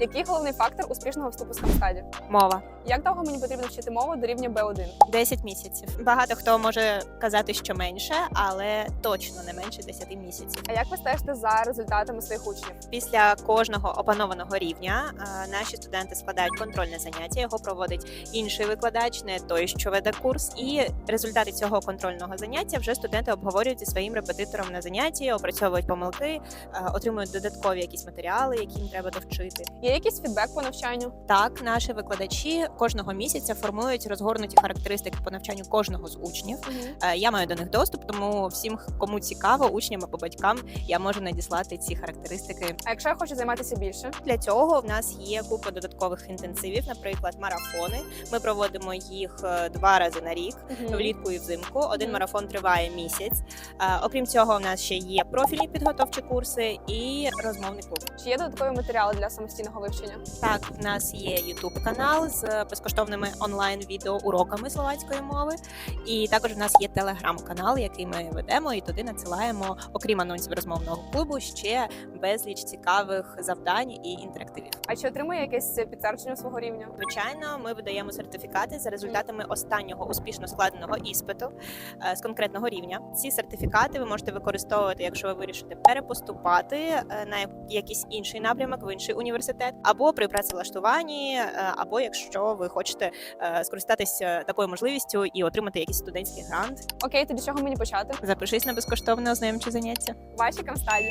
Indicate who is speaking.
Speaker 1: Який головний фактор успішного вступу з Камскаді?
Speaker 2: Мова
Speaker 1: Як довго мені потрібно вчити мову до рівня B1?
Speaker 2: 10 місяців. Багато хто може казати, що менше, але точно не менше 10 місяців.
Speaker 1: А як ви стежите за результатами своїх учнів?
Speaker 2: Після кожного опанованого рівня наші студенти складають контрольне заняття. Його проводить інший викладач, не той, що веде курс. І результати цього контрольного заняття вже студенти обговорюють зі своїм репетитором на занятті, опрацьовують помилки, отримують додаткові якісь матеріали, які їм треба довчити.
Speaker 1: Є якийсь фідбек по навчанню?
Speaker 2: Так, наші викладачі кожного місяця формують розгорнуті характеристики по навчанню кожного з учнів. Е, Я маю до них доступ, тому всім, кому цікаво, учням або батькам, я можу надіслати ці характеристики.
Speaker 1: А якщо я хочу займатися більше?
Speaker 2: Для цього в нас є купа додаткових інтенсивів, наприклад, марафони. Ми проводимо їх е, два рази на рік. Влітку і взимку один
Speaker 1: Мгм.
Speaker 2: марафон триває місяць. Е, Окрім цього, у нас ще є профільні підготовчі курси і розмовний клуб.
Speaker 1: Чи є додаткові матеріали для самостійного вивчення?
Speaker 2: Так, в нас є youtube канал з безкоштовними онлайн відео уроками словацької мови. І також в нас є телеграм-канал, який ми ведемо, і туди надсилаємо, окрім анонсів розмовного клубу, ще безліч цікавих завдань і інтерактивів.
Speaker 1: А чи отримує якесь підтвердження свого рівня?
Speaker 2: Звичайно, ми видаємо сертифікати за результатами останнього успішно складеного іспиту е, з конкретного рівня. Ці сертифікати ви можете використовувати, якщо ви вирішите перепоступати е, на якийсь інший напрямок в інший університет, або при працевлаштуванні, е, або якщо ви хочете е, скористатися такою можливістю і отримати якийсь студентський грант.
Speaker 1: Окей, тоді чого мені почати?
Speaker 2: Запишись на безкоштовне ознайомче заняття.
Speaker 1: Ваші Камстаді.